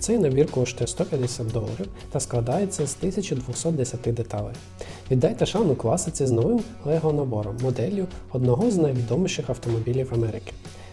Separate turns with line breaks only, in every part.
Цей набір коштує 150 доларів та складається з 1210 деталей. Віддайте шану класиці з новим Lego набором, моделлю одного з найвідоміших автомобілів Америки.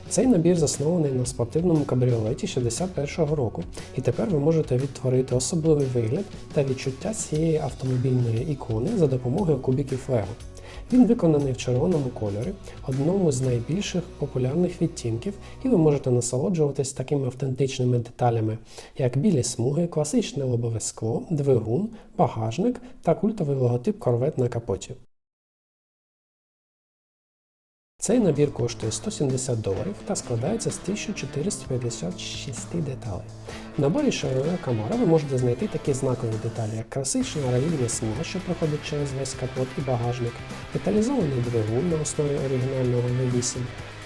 Цей набір заснований на спортивному кабріолеті 61-го року, і тепер ви можете відтворити особливий вигляд та відчуття цієї автомобільної ікони за допомогою кубіків Lego. Він виконаний в червоному кольорі, одному з найбільших популярних відтінків, і ви можете насолоджуватись такими автентичними деталями, як білі смуги, класичне лобове скло, двигун, багажник та культовий логотип корвет на капоті. Цей набір коштує 170 доларів та складається з 1456 деталей. В наборі Chevrolet Camaro ви можете знайти такі знакові деталі, як класична релігійна смуга, що проходить через весь капот і багажник, деталізований двигун на основі оригінального V8,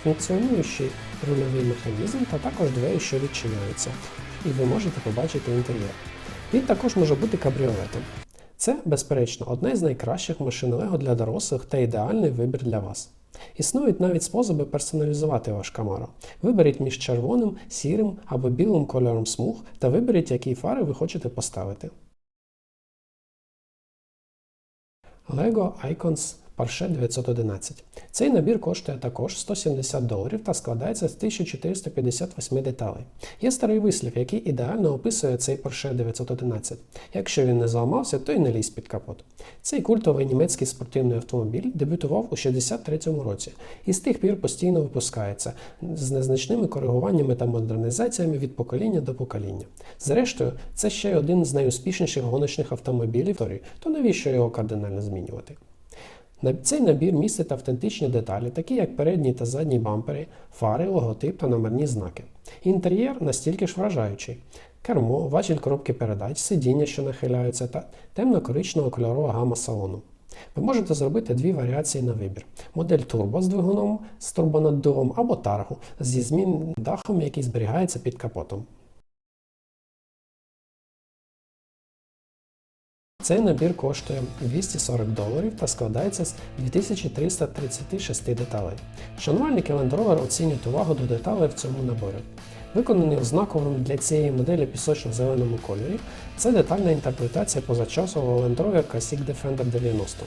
функціонуючий рульовий механізм та також двері, що відчиняються, і ви можете побачити інтер'єр. Він також може бути кабріолетом. Це, безперечно, одна з найкращих машин Lego для дорослих та ідеальний вибір для вас. Існують навіть способи персоналізувати ваш Camaro. Виберіть між червоним, сірим або білим кольором смуг та виберіть, які фари ви хочете поставити. Lego Icons Porsche 911. Цей набір коштує також 170 доларів та складається з 1458 деталей. Є старий вислів, який ідеально описує цей Porsche 911. Якщо він не зламався, то й не лізь під капот. Цей культовий німецький спортивний автомобіль дебютував у 63-му році і з тих пір постійно випускається з незначними коригуваннями та модернізаціями від покоління до покоління. Зрештою, це ще один з найуспішніших гоночних автомобілів то навіщо його кардинально змінювати? Цей набір містить автентичні деталі, такі як передні та задні бампери, фари, логотип та номерні знаки. Інтер'єр настільки ж вражаючий. Кермо, важіль коробки передач, сидіння, що нахиляються, та темно-коричнева кольорова гама салону. Ви можете зробити дві варіації на вибір: модель турбо з двигуном з турбонаддувом або таргу зі змінним дахом, який зберігається під капотом. Цей набір коштує 240 доларів та складається з 2336 деталей. Шанувальники Land Rover оцінюють увагу до деталей в цьому наборі. Виконаний у знаковому для цієї моделі пісочно-зеленому кольорі, це детальна інтерпретація позачасового Land Rover Classic Defender 90.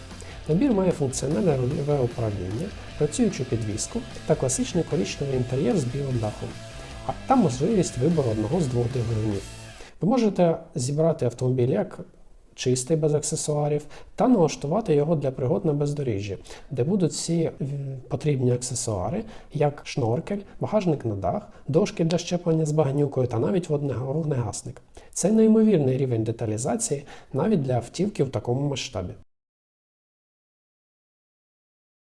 Набір має функціональне рульове управління, працюючу підвіску та класичний коричневий інтер'єр з білим дахом, а та можливість вибору одного з двох двигунів. Ви можете зібрати автомобіль як чистий без аксесуарів, та налаштувати його для пригод на бездоріжжі, де будуть всі е, потрібні аксесуари, як шноркель, багажник на дах, дошки для щеплення з багнюкою та навіть вогнегасник. Це неймовірний рівень деталізації навіть для автівки в такому масштабі.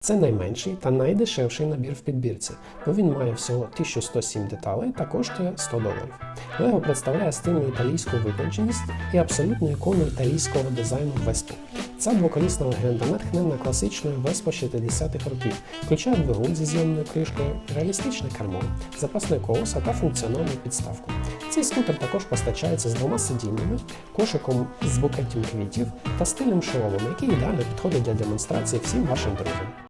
Це найменший та найдешевший набір в підбірці, бо він має всього 1107 деталей та коштує 100 доларів. Лего представляє стильну італійську витонченість і абсолютну ікону італійського дизайну Веспи. Ця двоколісна легенда натхнена класичною Веспо 60-х років, включає двигун зі зйомною кришкою, реалістичне кермо, запасне колесо та функціональну підставку. Цей скутер також постачається з двома сидіннями, кошиком з букетом квітів та стильним шоломом, який ідеально підходить для демонстрації всім вашим друзям.